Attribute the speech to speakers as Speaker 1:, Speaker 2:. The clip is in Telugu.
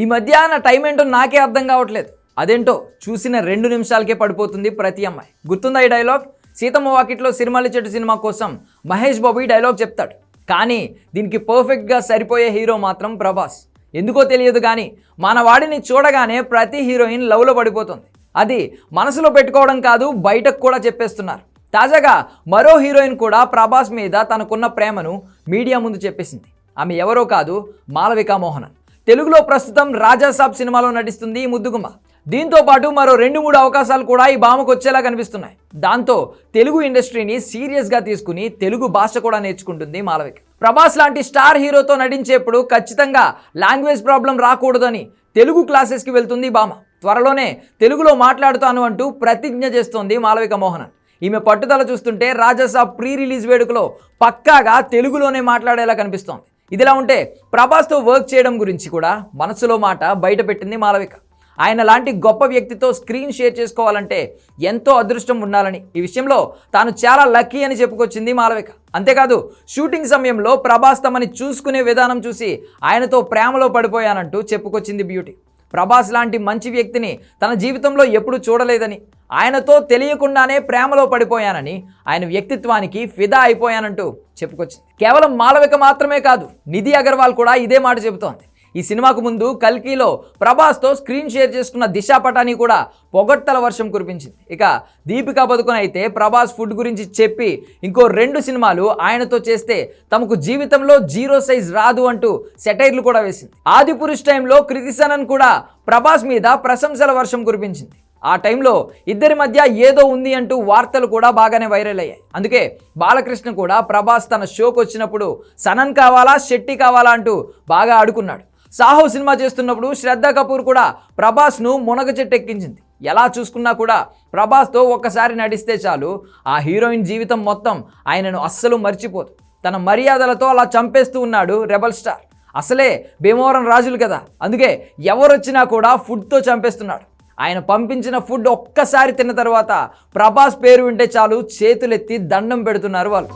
Speaker 1: ఈ మధ్య నా టైం ఏంటో నాకే అర్థం కావట్లేదు. అదేంటో చూసిన రెండు నిమిషాలకే పడిపోతుంది ప్రతి అమ్మాయి. గుర్తుందా ఈ డైలాగ్? సీతమ్మ వాకిట్లో సిరిమల్లి చెట్టు సినిమా కోసం మహేష్ బాబు ఈ డైలాగ్ చెప్తాడు. కానీ దీనికి పర్ఫెక్ట్గా సరిపోయే హీరో మాత్రం ప్రభాస్. ఎందుకో తెలియదు కానీ మన వాడిని చూడగానే ప్రతి హీరోయిన్ లవ్లో పడిపోతుంది. అది మనసులో పెట్టుకోవడం కాదు బయటకు కూడా చెప్పేస్తున్నారు. తాజాగా మరో హీరోయిన్ కూడా ప్రభాస్ మీద తనకున్న ప్రేమను మీడియా ముందు చెప్పేసింది. ఆమె ఎవరో కాదు మాలవికా మోహనన్. తెలుగులో ప్రస్తుతం రాజాసాబ్ సినిమాలో నటిస్తుంది ఈ ముద్దుగుమ్మ. దీంతో పాటు మరో రెండు మూడు అవకాశాలు కూడా ఈ భామకు వచ్చేలా కనిపిస్తున్నాయి. దాంతో తెలుగు ఇండస్ట్రీని సీరియస్గా తీసుకుని తెలుగు భాష కూడా నేర్చుకుంటుంది మాలవిక. ప్రభాస్ లాంటి స్టార్ హీరోతో నటించేప్పుడు ఖచ్చితంగా లాంగ్వేజ్ ప్రాబ్లం రాకూడదని తెలుగు క్లాసెస్కి వెళ్తుంది భామ త్వరలోనే తెలుగులో మాట్లాడుతాను అంటూ ప్రతిజ్ఞ చేస్తోంది మాలవిక మోహనన్. ఈమె పట్టుదల చూస్తుంటే రాజసాబ్ ప్రీ రిలీజ్ వేడుకలో పక్కాగా తెలుగులోనే మాట్లాడేలా కనిపిస్తోంది. ఇదిలా ఉంటే ప్రభాస్తో వర్క్ చేయడం గురించి కూడా మనసులో మాట బయట పెట్టింది మాలవిక. ఆయన లాంటి గొప్ప వ్యక్తితో స్క్రీన్ షేర్ చేసుకోవాలంటే ఎంతో అదృష్టం ఉండాలని. ఈ విషయంలో తాను చాలా లక్కీ అని చెప్పుకొచ్చింది మాలవిక. అంతేకాదు షూటింగ్ సమయంలో ప్రభాస్ తమని చూసుకునే విధానం చూసి ఆయనతో ప్రేమలో పడిపోయానంటూ చెప్పుకొచ్చింది బ్యూటీ ప్రభాస్ లాంటి మంచి వ్యక్తిని తన జీవితంలో ఎప్పుడూ చూడలేదని. ఆయనతో తెలియకుండానే ప్రేమలో పడిపోయానని ఆయన వ్యక్తిత్వానికి ఫిదా అయిపోయానంటూ చెప్పుకొచ్చింది. కేవలం మాలవిక మాత్రమే కాదు నిధి అగర్వాల్ కూడా ఇదే మాట చెబుతోంది. ఈ సినిమాకు ముందు కల్కీలో ప్రభాస్తో స్క్రీన్ షేర్ చేసుకున్న దిశా పటాని కూడా పొగడ్తల వర్షం కురిపించింది. ఇక దీపికా పదుకుని అయితే ప్రభాస్ ఫుడ్ గురించి చెప్పి ఇంకో రెండు సినిమాలు ఆయనతో చేస్తే తమకు జీవితంలో జీరో సైజ్ రాదు అంటూ సెటైర్లు కూడా వేసింది. ఆది పురుష్ టైంలో కృతిసనన్ కూడా ప్రభాస్ మీద ప్రశంసల వర్షం కురిపించింది. ఆ టైంలో ఇద్దరి మధ్య ఏదో ఉంది అంటూ వార్తలు కూడా బాగానే వైరల్ అయ్యాయి. అందుకే బాలకృష్ణ కూడా ప్రభాస్ తన షోకి వచ్చినప్పుడు సనన్ కావాలా శెట్టి కావాలా అంటూ బాగా ఆడుకున్నాడు. సాహో సినిమా చేస్తున్నప్పుడు శ్రద్ధ కపూర్ కూడా ప్రభాస్ను మునగ చెట్టు ఎక్కించింది ఎలా చూసుకున్నా కూడా ప్రభాస్తో ఒక్కసారి నడిస్తే చాలు ఆ హీరోయిన్ జీవితం మొత్తం ఆయనను అస్సలు మర్చిపోదు. తన మర్యాదలతో అలా చంపేస్తూ ఉన్నాడు రెబల్ స్టార్. అసలే భీమవరం రాజులు కదా. అందుకే ఎవరొచ్చినా కూడా ఫుడ్తో చంపేస్తున్నాడు. ఆయన పంపించిన ఫుడ్ ఒక్కసారి తిన్న తర్వాత ప్రభాస్ పేరు వింటే చాలు చేతులెత్తి దండం పెడుతున్నారు వాళ్ళు.